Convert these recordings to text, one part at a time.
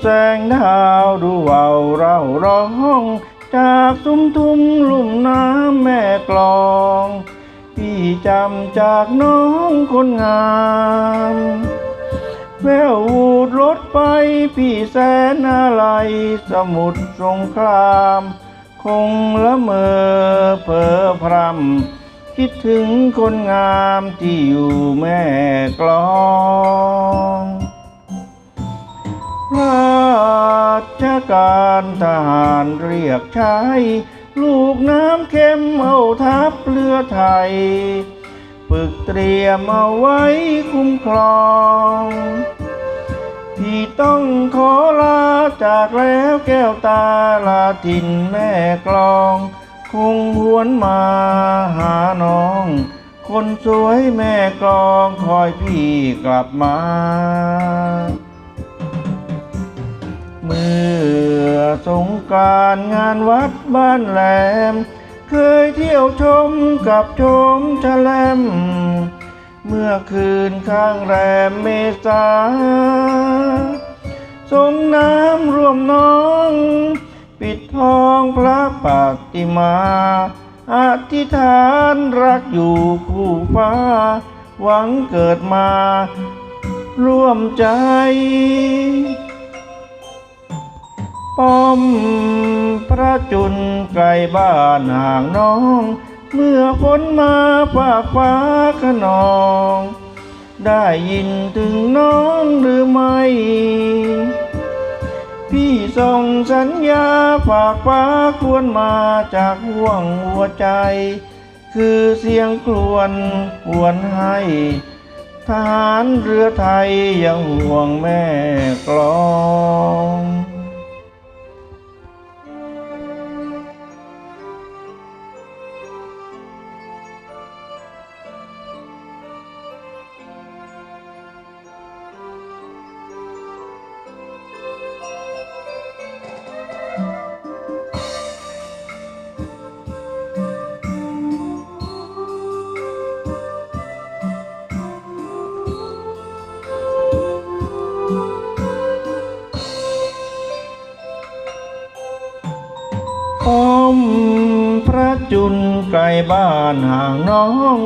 แสงดาวดูเว่าเราร้อง จากซุ้มทุ่มลุ่มน้ำแม่กลอง พี่จำจากน้องคนงามแวววูดรถไปพี่แสนอะไรสมุทรสงคราม คงละเมอเพ้อพรำคิดถึงคนงามที่อยู่แม่กลองรา ชการทหารเรียกใช้ ลูกน้ำเข้มเอาทัพเรือไทย ปึกเตรียมเอาไว้คุ้มครองพี่ต้องขอลาจากแล้วแก้วตาลาถิ่นแม่กลอง คงหวนมาหาน้อง คนสวยแม่กลองคอยพี่กลับมา เมื่อสงการงานวัดบ้านแหลม เคยเที่ยวชมกับชมแลม เมื่อคืนข้างแรมเมษาสงน้ำร่วมน้อง ปิดทองพระปฏิมา อธิษฐานรักอยู่คู่ฟ้า หวังเกิดมา ร่วมใจ ป้อมพระจุนไกลบ้านห่างน้อง เมื่อฝนมาฝากฟ้าขนอง ได้ยินถึงน้องหรือไม่ พี่ส่งสัญญาฝากฟ้าควรมาจากห่วงหัวใจ คือเสียงครวญหวนให้ทหารเรือไทยยังห่วงแม่กลอง มพระจุนไกลบ้านห่างน้อง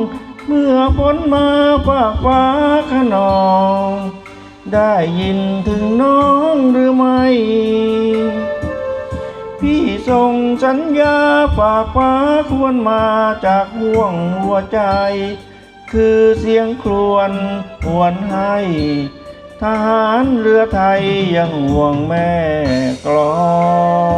เมื่อฝนมาฝากฟ้าขนอง ได้ยินถึงน้องหรือไม่ พี่ส่งสัญญาฝากฟ้าควรมาจากห่วงหัวใจ คือเสียงครวญหวนให้ ทหารเรือไทยยังห่วงแม่กลอง